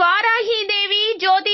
இவ்வாறாகி இதை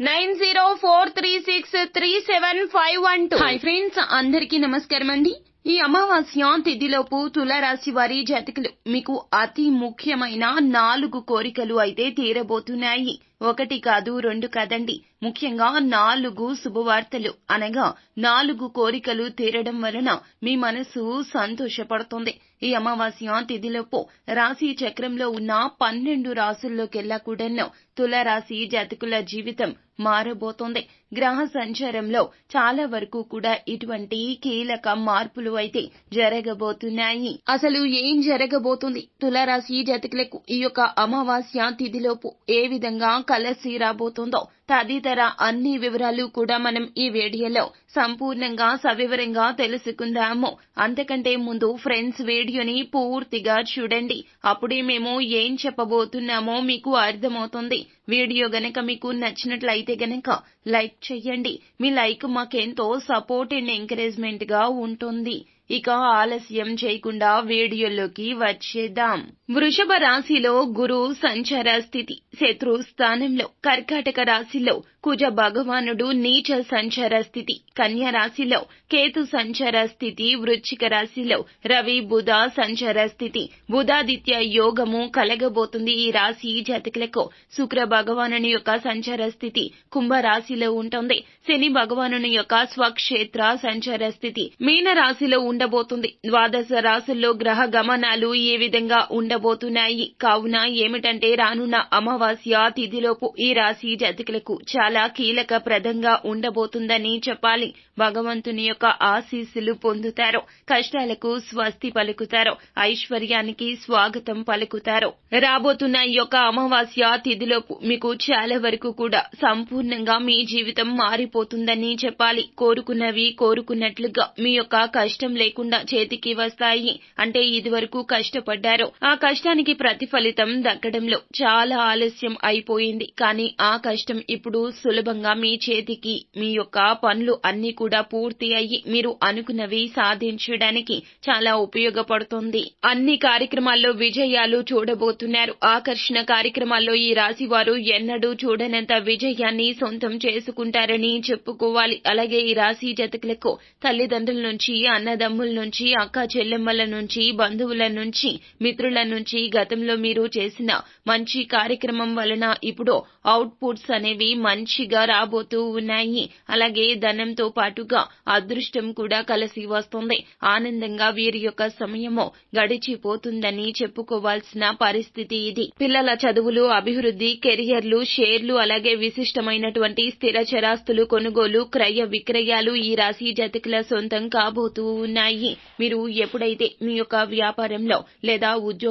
nine zero four three six three seven five one two. Hi friends అందరికీ నమస్కారం అండి. ఈ అమావాస్య తిథిలోపు తులారాశి వారి జాతకులు మీకు అతి ముఖ్యమైన నాలుగు కోరికలు అయితే తీరబోతున్నాయి. ఒకటి కాదు రెండు కాదండి. ముఖ్యంగా నాలుగు శుభవార్తలు అనగా నాలుగు కోరికలు తీరడం వలన మీ మనసు సంతోషపడుతుంది. ఈ అమావాస్య తిథిలోపు రాశి చక్రంలో ఉన్న పన్నెండు రాసుల్లోకెల్లా కూడా తులరాశి జాతకుల జీవితం మారబోతోంది. గ్రహ సంచారంలో చాలా వరకు కూడా ఇటువంటి కీలక మార్పులు అయితే జరగబోతున్నాయి. అసలు ఏం జరగబోతుంది? తులారాశి జాతకులకు ఈ యొక్క అమావాస్య తిథిలోపు ఏ విధంగా కలసి రాబోతుందో తదితర అన్ని వివరాలు కూడా మనం ఈ వీడియోలో సంపూర్ణంగా సవివరంగా తెలుసుకుందాము. అంతకంటే ముందు ఫ్రెండ్స్ వీడియోని పూర్తిగా చూడండి. అప్పుడే మేము ఏం చెప్పబోతున్నామో మీకు అర్థమవుతుంది. వీడియో గనక మీకు నచ్చినట్లయితే గనక లైక్ చేయండి మీ లైక్ మాకెంతో సపోర్ట్ అండ్ ఎంకరేజ్మెంట్గా ఉంటుంది. ఇక ఆలస్యం చేయకుండా వీడియోలోకి వచ్చేద్దాం. వృషభ రాశిలో గురు సంచార స్థితి శత్రు స్థానంలో కర్కాటక రాశిలో కుజ భగవానుడు నీచ సంచార స్థితి కన్య రాశిలో కేతు సంచార స్థితి వృచ్చిక రాశిలో రవి బుధ సంచార స్థితి బుధాదిత్య యోగము కలగబోతుంది. ఈ రాశి జాతకులకు శుక్ర భగవానుని యొక్క సంచార స్థితి కుంభ రాశిలో ఉంటుంది. శని భగవానుని యొక్క స్వక్షేత్ర సంచార స్థితి మీన రాశిలో ఉండబోతుంది. ద్వాదశ రాశుల్లో గ్రహ గమనాలు ఏ విధంగా ఉండబోతున్నాయి కావున ఏమిటంటే రానున్న అమావాస్య తిథిలోపు ఈ రాశి జాతకులకు చాలా కీలక ప్రదంగా ఉండబోతుందని చెప్పాలి. భగవంతుని యొక్క ఆశీస్సులు పొందుతారు కష్టాలకు స్వస్తి పలుకుతారు ఐశ్వర్యానికి స్వాగతం పలుకుతారు. రాబోతున్న ఈ యొక్క అమావాస్య తిథిలోపు మీకు చాలా వరకు కూడా సంపూర్ణంగా మీ జీవితం మారిపోతుందని చెప్పాలి. కోరుకున్నవి కోరుకున్నట్లుగా మీ యొక్క కష్టం లేకుండా చేతికి వస్తాయి. అంటే ఇది వరకు కష్టపడ్డారు ఆ కష్టానికి ప్రతిఫలితం దక్కడంలో చాలా ఆలస్యం అయిపోయింది. కానీ ఆ కష్టం ఇప్పుడు సులభంగా మీ చేతికి మీ యొక్క పనులు అన్ని కూడా పూర్తి అయ్యి మీరు అనుకున్నవి సాధించడానికి చాలా ఉపయోగపడుతుంది. అన్ని కార్యక్రమాల్లో విజయాలు చూడబోతున్నారు. ఆకర్షణ కార్యక్రమాల్లో ఈ రాశి వారు ఎన్నడూ చూడనంత విజయాన్ని సొంతం చేసుకుంటారని చెప్పుకోవాలి. అలాగే ఈ రాశి జతకులకు తల్లిదండ్రుల నుంచి అన్నదమ్ముల నుంచి అక్క చెల్లెమ్మల నుంచి బంధువుల నుంచి మిత్రుల నుంచి గతంలో మీరు చేసిన మంచి కార్యక్రమం వలన ఇప్పుడు అవుట్పుట్స్ అనేవి మంచిగా రాబోతూ ఉన్నాయి. అలాగే ధనంతో పాటుగా అదృష్టం కూడా కలిసి వస్తుంది. ఆనందంగా వీరి యొక్క సమయము గడిచిపోతుందని చెప్పుకోవాల్సిన పరిస్థితి ఇది. పిల్లల చదువులు అభివృద్ధి కెరియర్లు షేర్లు అలాగే విశిష్టమైనటువంటి స్థిర చరాస్తులు కొనుగోలు క్రయ విక్రయాలు ఈ రాశి జాతకుల సొంతం కాబోతూ ఉన్నాయి. మీరు ఎప్పుడైతే మీ యొక్క వ్యాపారంలో లేదా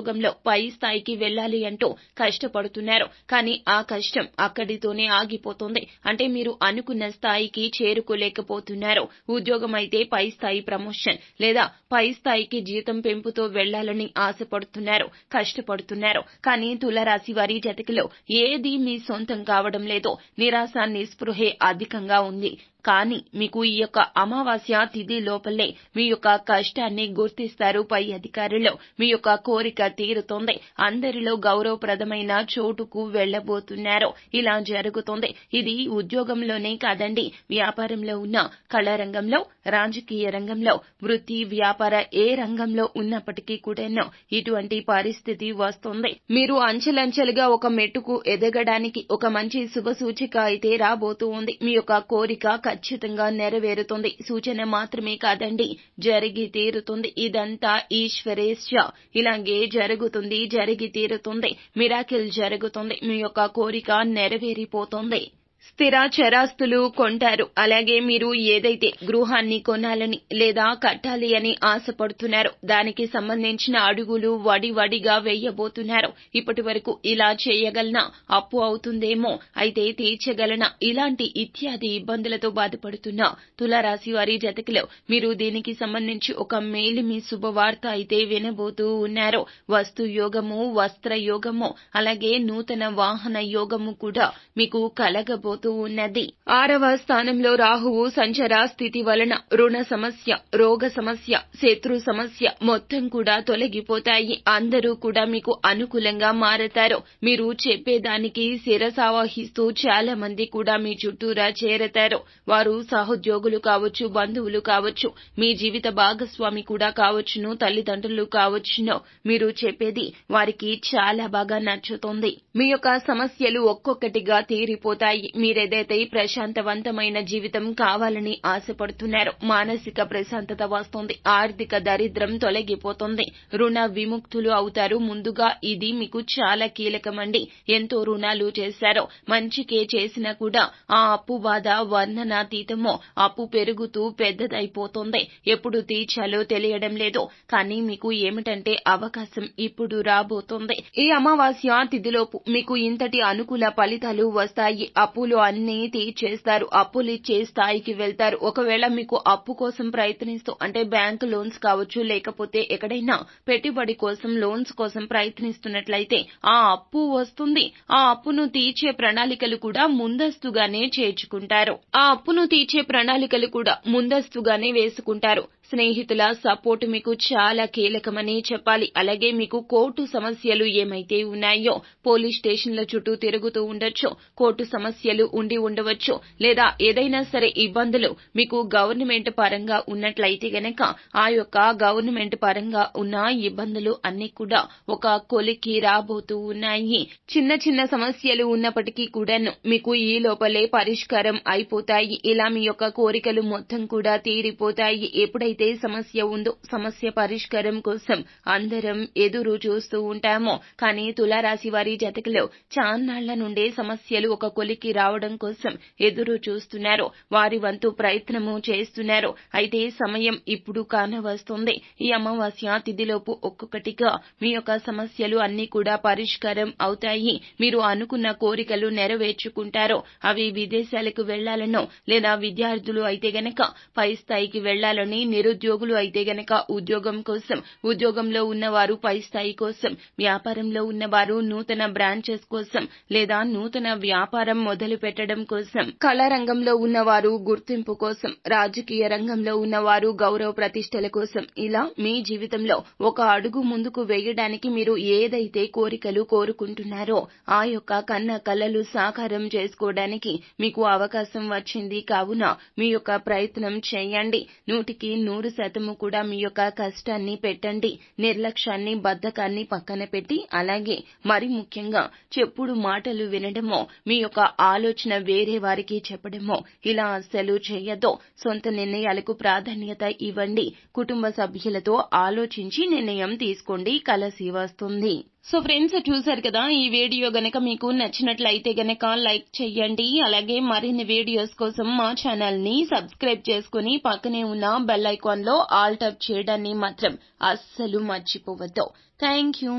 ఉద్యోగంలో పై స్థాయికి వెళ్ళాలి అంటూ కష్టపడుతున్నారు. కానీ ఆ కష్టం అక్కడితోనే ఆగిపోతుంది. అంటే మీరు అనుకున్న స్థాయికి చేరుకోలేకపోతున్నారు. ఉద్యోగం అయితే పై స్థాయి ప్రమోషన్ లేదా పై స్థాయికి జీతం పెంపుతో వెళ్ళాలని ఆశపడుతున్నారు కష్టపడుతున్నారు. కానీ తులరాశి వారి జతకిలో ఏది మీ సొంతం కావడం లేదో నిరాశ నిస్పృహే అధికంగా ఉంది. కానీ మీకు ఈ యొక్క అమావాస్య తిథి లోపలే మీ యొక్క కష్టాన్ని గుర్తిస్తారు. పై అధికారులు మీ యొక్క కోరిక తీరుతోంది. అందరిలో గౌరవప్రదమైన చోటుకు వెళ్ళబోతున్నారు ఇలా జరుగుతోంది. ఇది ఉద్యోగంలోనే కాదండి. వ్యాపారంలో ఉన్న కళారంగంలో రాజకీయ రంగంలో వృత్తి వ్యాపార ఏ రంగంలో ఉన్నప్పటికీ కూడా ఇటువంటి పరిస్థితి వస్తుంది. మీరు అంచెలంచెలుగా ఒక మెట్టుకు ఎదగడానికి ఒక మంచి శుభ సూచిక అయితే రాబోతూ ఉంది. మీ యొక్క కోరిక ఖచ్చితంగా నెరవేరుతుంది. సూచన మాత్రమే కాదండి జరిగి తీరుతుంది. ఇదంతా ఈశ్వరేశ్వ ఇలాగే జరుగుతుంది జరిగి తీరుతుంది. మిరాకిల్ జరుగుతుంది. మీ యొక్క కోరిక నెరవేరిపోతుంది. స్థిర చరాస్తులు కొంటారు. అలాగే మీరు ఏదైతే గృహాన్ని కొనాలని లేదా కట్టాలి అని ఆశపడుతున్నారో దానికి సంబంధించిన అడుగులు వడి వడిగా వేయబోతున్నారు. ఇప్పటి వరకు ఇలా చేయగలనా? అప్పు అవుతుందేమో? అయితే తీర్చగలనా? ఇలాంటి ఇత్యాది ఇబ్బందులతో బాధపడుతున్న తులారాశి వారి జతకిలో మీరు దీనికి సంబంధించి ఒక మేలిమి శుభవార్త అయితే వినబోతూ ఉన్నారు. వస్తు యోగము వస్త్ర యోగము అలాగే నూతన వాహన యోగము కూడా మీకు కలగబో కలగబోతూ ఉన్నది. ఆరవ స్థానంలో రాహువు సంచర స్థితి వలన రుణ సమస్య రోగ సమస్య శత్రు సమస్య మొత్తం కూడా తొలగిపోతాయి. అందరూ కూడా మీకు అనుకూలంగా మారతారు. మీరు చెప్పేదానికి శిరసావహిస్తూ చాలా మంది కూడా మీ చుట్టూరా చేరతారు. వారు సహోద్యోగులు కావచ్చు బంధువులు కావచ్చు మీ జీవిత భాగస్వామి కూడా కావచ్చును తల్లిదండ్రులు కావచ్చును. మీరు చెప్పేది వారికి చాలా బాగా నచ్చుతుంది. మీ యొక్క సమస్యలు ఒక్కొక్కటిగా తీరిపోతాయి. మీరేదైతే ప్రశాంతవంతమైన జీవితం కావాలని ఆశపడుతున్నారో మానసిక ప్రశాంతత వస్తుంది ఆర్థిక దరిద్రం తొలగిపోతుంది రుణ విముక్తులు అవుతారు. ముందుగా ఇది మీకు చాలా కీలకమండి. ఎంతో రుణాలు చేశారో మంచికే చేసినా కూడా ఆ అప్పు బాధ వర్ణనాతీతమో అప్పు పెరుగుతూ పెద్దదైపోతుంది. ఎప్పుడు తీర్చాలో తెలియడం లేదు కానీ మీకు ఏమిటంటే అవకాశం ఇప్పుడు రాబోతోంది. ఈ అమావాస్య తిథిలోపు మీకు ఇంతటి అనుకూల ఫలితాలు వస్తాయి. అప్పులు అన్ని తీర్చేస్తారు. అప్పులిచ్చే స్థాయికి వెళ్తారు. ఒకవేళ మీకు అప్పు కోసం ప్రయత్నిస్తూ అంటే బ్యాంక్ లోన్స్ కావచ్చు లేకపోతే ఎక్కడైనా పెట్టుబడి కోసం లోన్స్ కోసం ప్రయత్నిస్తున్నట్లయితే ఆ అప్పు వస్తుంది. ఆ అప్పును తీర్చే ప్రణాళికలు కూడా ముందస్తుగానే చేర్చుకుంటారు. ఆ అప్పును తీర్చే ప్రణాళికలు కూడా ముందస్తుగానే వేసుకుంటారు. స్నేహితుల సపోర్ట్ మీకు చాలా కీలకమని చెప్పాలి. అలాగే మీకు కోర్టు సమస్యలు ఏమైతే ఉన్నాయో పోలీస్ స్టేషన్ల చుట్టూ తిరుగుతూ ఉండొచ్చు కోర్టు సమస్యలు ఉండి ఉండవచ్చు లేదా ఏదైనా సరే ఇబ్బందులు మీకు గవర్నమెంట్ పరంగా ఉన్నట్లయితే గనక ఆ యొక్క గవర్నమెంట్ పరంగా ఉన్న ఇబ్బందులు అన్ని కూడా ఒక కొలికి రాబోతూ ఉన్నాయి. చిన్న చిన్న సమస్యలు ఉన్నప్పటికీ కూడాను మీకు ఈ లోపలే పరిష్కారం అయిపోతాయి. ఇలా మీ యొక్క కోరికలు మొత్తం కూడా తీరిపోతాయి. ఎప్పుడైతే సమస్య ఉందో సమస్య పరిష్కారం కోసం అందరం ఎదురు చూస్తూ ఉంటామో. కానీ తులారాశి వారి జతకలో చాన్నాళ్ళ నుండే సమస్యలు ఒక కొలికి రావడం కోసం ఎదురు చూస్తున్నారు. వారి వంతు ప్రయత్నము చేస్తున్నారు. అయితే సమయం ఇప్పుడు కానవస్తుంది. ఈ అమావాస్య తిథిలోపు ఒక్కొక్కటిగా మీ యొక్క సమస్యలు అన్ని కూడా పరిష్కారం అవుతాయి. మీరు అనుకున్న కోరికలు నెరవేర్చుకుంటారు. అవి విదేశాలకు వెళ్ళాలనో లేదా విద్యార్థులు అయితే గనక పై స్థాయికి వెళ్ళాలని నిరుద్యోగులు అయితే గనక ఉద్యోగం కోసం ఉద్యోగంలో ఉన్నవారు పై స్థాయి కోసం వ్యాపారంలో ఉన్నవారు నూతన బ్రాంచెస్ కోసం లేదా నూతన వ్యాపారం మొదలు పెట్టడం కోసం కళా రంగంలో ఉన్నవారు గుర్తింపు కోసం రాజకీయ రంగంలో ఉన్నవారు గౌరవ ప్రతిష్టల కోసం ఇలా మీ జీవితంలో ఒక అడుగు ముందుకు వేయడానికి మీరు ఏదైతే కోరికలు కోరుకుంటున్నారో ఆ యొక్క కన్న కలలు సాకారం చేసుకోవడానికి మీకు అవకాశం వచ్చింది. కావున మీ యొక్క ప్రయత్నం చేయండి. నూటికి నూరు శాతము కూడా మీ యొక్క కష్టాన్ని పెట్టండి నిర్లక్ష్యాన్ని బద్ధకాన్ని పక్కన పెట్టి. అలాగే మరి ముఖ్యంగా చెప్పుడు మాటలు వినడమో మీ యొక్క ఆలోచన వేరే వారికి చెప్పడమో ఇలా అస్సలు చేయదో సొంత నిర్ణయాలకు ప్రాధాన్యత ఇవ్వండి. కుటుంబ సభ్యులతో ఆలోచించి నిర్ణయం తీసుకోండి. కలసి వస్తుంది. సో ఫ్రెండ్స్ చూసారు కదా ఈ వీడియో గనక మీకు నచ్చినట్లయితే గనక లైక్ చేయండి అలాగే మరిన్ని వీడియోస్ కోసం మా ఛానల్ని సబ్స్క్రైబ్ చేసుకుని పక్కనే ఉన్న బెల్ ఐకాన్లో ఆల్ టప్ చేయడాన్ని మాత్రం అస్సలు మర్చిపోవద్దు. Thank you